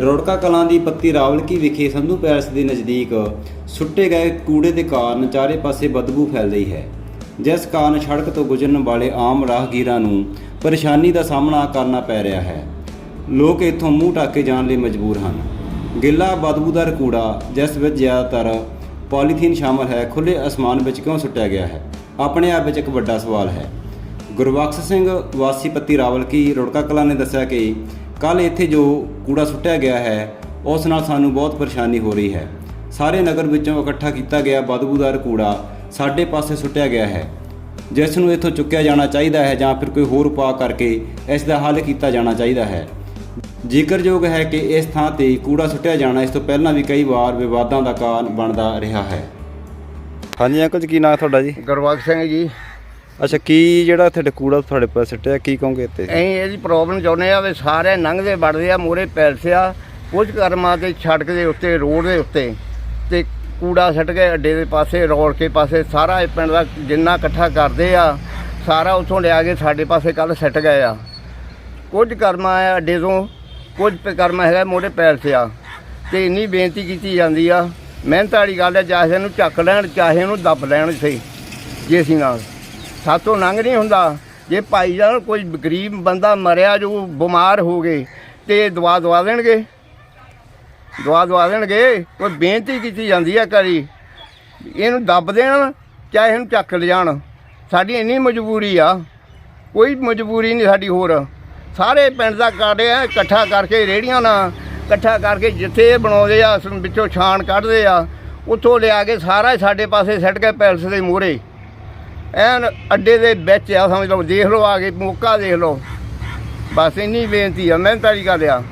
ਰੋੜਕਾ ਕਲਾਂ ਦੀ ਪੱਤੀ ਰਾਵਲਕੀ ਵਿਖੇ ਸੰਧੂ ਪੈਲਸ ਦੇ ਨਜ਼ਦੀਕ ਸੁੱਟੇ ਗਏ ਕੂੜੇ ਦੇ ਕਾਰਨ ਚਾਰੇ ਪਾਸੇ ਬਦਬੂ ਫੈਲ ਰਹੀ ਹੈ, ਜਿਸ ਕਾਰਨ ਸੜਕ ਤੋਂ ਗੁਜ਼ਰਨ ਵਾਲੇ ਆਮ ਰਾਹਗੀਰਾਂ ਨੂੰ ਪਰੇਸ਼ਾਨੀ ਦਾ ਸਾਹਮਣਾ ਕਰਨਾ ਪੈ ਰਿਹਾ ਹੈ। ਲੋਕ ਇੱਥੋਂ ਮੂੰਹ ਢੱਕ ਕੇ ਜਾਣ ਲਈ ਮਜਬੂਰ ਹਨ। ਗਿੱਲਾ ਬਦਬੂਦਾਰ ਕੂੜਾ, ਜਿਸ ਵਿੱਚ ਜ਼ਿਆਦਾਤਰ ਪੋਲੀਥੀਨ ਸ਼ਾਮਲ ਹੈ ਖੁੱਲੇ ਅਸਮਾਨ ਵਿੱਚ ਕਿਉਂ ਸੁੱਟਿਆ ਗਿਆ ਹੈ? ਆਪਣੇ ਆਪ ਵਿੱਚ ਇੱਕ ਵੱਡਾ ਸਵਾਲ ਹੈ। ਗੁਰਬਖਸ਼ ਸਿੰਘ ਵਾਸੀ ਪੱਤੀ ਰਾਵਲਕੀ ਰੁੜਕਾ ਕਲਾਂ ਨੇ ਦੱਸਿਆ ਕਿ ਕੱਲ ਇੱਥੇ ਜੋ ਕੂੜਾ ਸੁੱਟਿਆ ਗਿਆ ਹੈ ਉਸ ਨਾਲ ਸਾਨੂੰ ਬਹੁਤ ਪਰੇਸ਼ਾਨੀ ਹੋ ਰਹੀ ਹੈ। ਸਾਰੇ ਨਗਰ ਵਿੱਚੋਂ ਇਕੱਠਾ ਕੀਤਾ ਗਿਆ ਬਦਬੂਦਾਰ ਕੂੜਾ ਸਾਡੇ ਪਾਸੇ ਸੁੱਟਿਆ ਗਿਆ ਹੈ। ਜਿਸ ਨੂੰ ਇੱਥੋਂ ਚੁੱਕਿਆ ਜਾਣਾ ਚਾਹੀਦਾ ਹੈ ਜਾਂ ਫਿਰ ਕੋਈ ਹੋਰ ਉਪਾਅ ਕਰਕੇ ਇਸ ਦਾ ਹੱਲ ਕੀਤਾ ਜਾਣਾ ਚਾਹੀਦਾ ਹੈ। ਜ਼ਿਕਰਯੋਗ ਹੈ ਕਿ ਇਸ ਥਾਂ ਤੇ ਕੂੜਾ ਸੁੱਟਿਆ ਜਾਣਾ ਇਸ ਤੋਂ ਪਹਿਲਾਂ ਵੀ ਕਈ ਵਾਰ ਵਿਵਾਦਾਂ ਦਾ ਕਾਰਨ ਬਣਦਾ ਰਿਹਾ ਹੈ। ਹਾਂਜੀ ਅੰਕਲ ਜੀ ਕੀ ਨਾਮ ਤੁਹਾਡਾ ਜੀ? ਗੁਰਬਖਸ਼ ਸਿੰਘ ਜੀ। ਅੱਛਾ, ਕੀ ਜਿਹੜਾ ਤੁਹਾਡੇ ਕੂੜਾ ਤੁਹਾਡੇ ਪਾਸ ਸਿੱਟਿਆ, ਕੀ ਕਹੋਗੇ ਇੱਥੇ? ਅਸੀਂ ਇਹਦੀ ਪ੍ਰੋਬਲਮ ਚਾਹੁੰਦੇ ਆ ਵੀ ਸਾਰੇ ਲੰਘਦੇ ਵੜਦੇ ਆ, ਮੂਹਰੇ ਪੈਲਸੇ ਆ, ਕੁਝ ਕਰਮਾਂ ਤੇ ਸੜਕ ਦੇ ਉੱਤੇ, ਰੋਡ ਦੇ ਉੱਤੇ ਤੇ ਕੂੜਾ ਸੱਟ ਕੇ ਅੱਡੇ ਦੇ ਪਾਸੇ ਰੋਡ ਕੇ ਪਾਸੇ, ਸਾਰਾ ਇਹ ਪਿੰਡ ਦਾ ਜਿੰਨਾ ਇਕੱਠਾ ਕਰਦੇ ਆ, ਸਾਰਾ ਉੱਥੋਂ ਲਿਆ ਕੇ ਸਾਡੇ ਪਾਸੇ ਕੱਲ ਸੱਟ ਗਏ ਆ। ਕੁਝ ਕਰਮਾਂ ਆ ਅੱਡੇ ਤੋਂ, ਕੁਝ ਪ- ਕਰਮ ਹੈਗਾ ਮੋੜੇ ਪੈਲਸ ਆ। ਤੇ ਇੰਨੀ ਬੇਨਤੀ ਕੀਤੀ ਜਾਂਦੀ ਆ, ਮਿਹਨਤ ਵਾਲੀ ਗੱਲ ਹੈ ਚਾਹੇ ਇਹਨੂੰ ਚੱਕ ਲੈਣ, ਚਾਹੇ ਇਹਨੂੰ ਦੱਬ ਲੈਣ ਸਹੀ ਜੇ ਅਸੀਂ ਨਾਲ। ਸਾਤੋਂ ਲੰਘ ਨਹੀਂ ਹੁੰਦਾ। ਜੇ ਭਾਈ ਜਾਨ ਕੋਈ ਗਰੀਬ ਬੰਦਾ ਮਰਿਆ ਜੋ ਬਿਮਾਰ ਹੋ ਗਏ, ਤੇ ਦਵਾ ਦਵਾ ਦੇਣਗੇ। ਦਵਾ ਦਵਾ ਦੇਣਗੇ, ਕੋਈ ਬੇਨਤੀ ਕੀਤੀ ਜਾਂਦੀ ਹੈ ਕਰੀ ਇਹਨੂੰ ਦੱਬ ਦੇਣ, ਚਾਹੇ ਇਹਨੂੰ ਚੱਕ ਲਿਜਾਣ। ਸਾਡੀ ਇੰਨੀ ਮਜਬੂਰੀ ਆ। ਕੋਈ ਮਜਬੂਰੀ ਨਹੀਂ ਸਾਡੀ ਹੋਰ। ਸਾਰੇ ਪਿੰਡ ਦਾ ਕਾੜੇ ਆ, ਇਕੱਠਾ ਕਰਕੇ ਰੇੜੀਆਂ ਨਾਲ, ਇਕੱਠਾ ਕਰਕੇ ਜਿੱਥੇ ਇਹ ਬਣਾਉਂਦੇ ਆ ਵਿੱਚੋਂ ਛਾਣ ਕੱਢਦੇ ਆ, ਉੱਥੋਂ ਲਿਆ ਕੇ ਸਾਰਾ ਸਾਡੇ ਪਾਸੇ ਸੱਟ ਕੇ ਪੈਲਸ ਦੇ ਮੂਹਰੇ। ਐਨ ਅੱਡੇ ਦੇ ਵਿੱਚ ਆ, ਸਮਝ ਲਓ, ਦੇਖ ਲਓ ਆ ਕੇ, ਮੌਕਾ ਦੇਖ ਲਓ। ਬਸ ਇੰਨੀ ਬੇਨਤੀ ਆ, ਮਿਹਨਤ ਵਾਲੀ ਗੱਲ ਆ।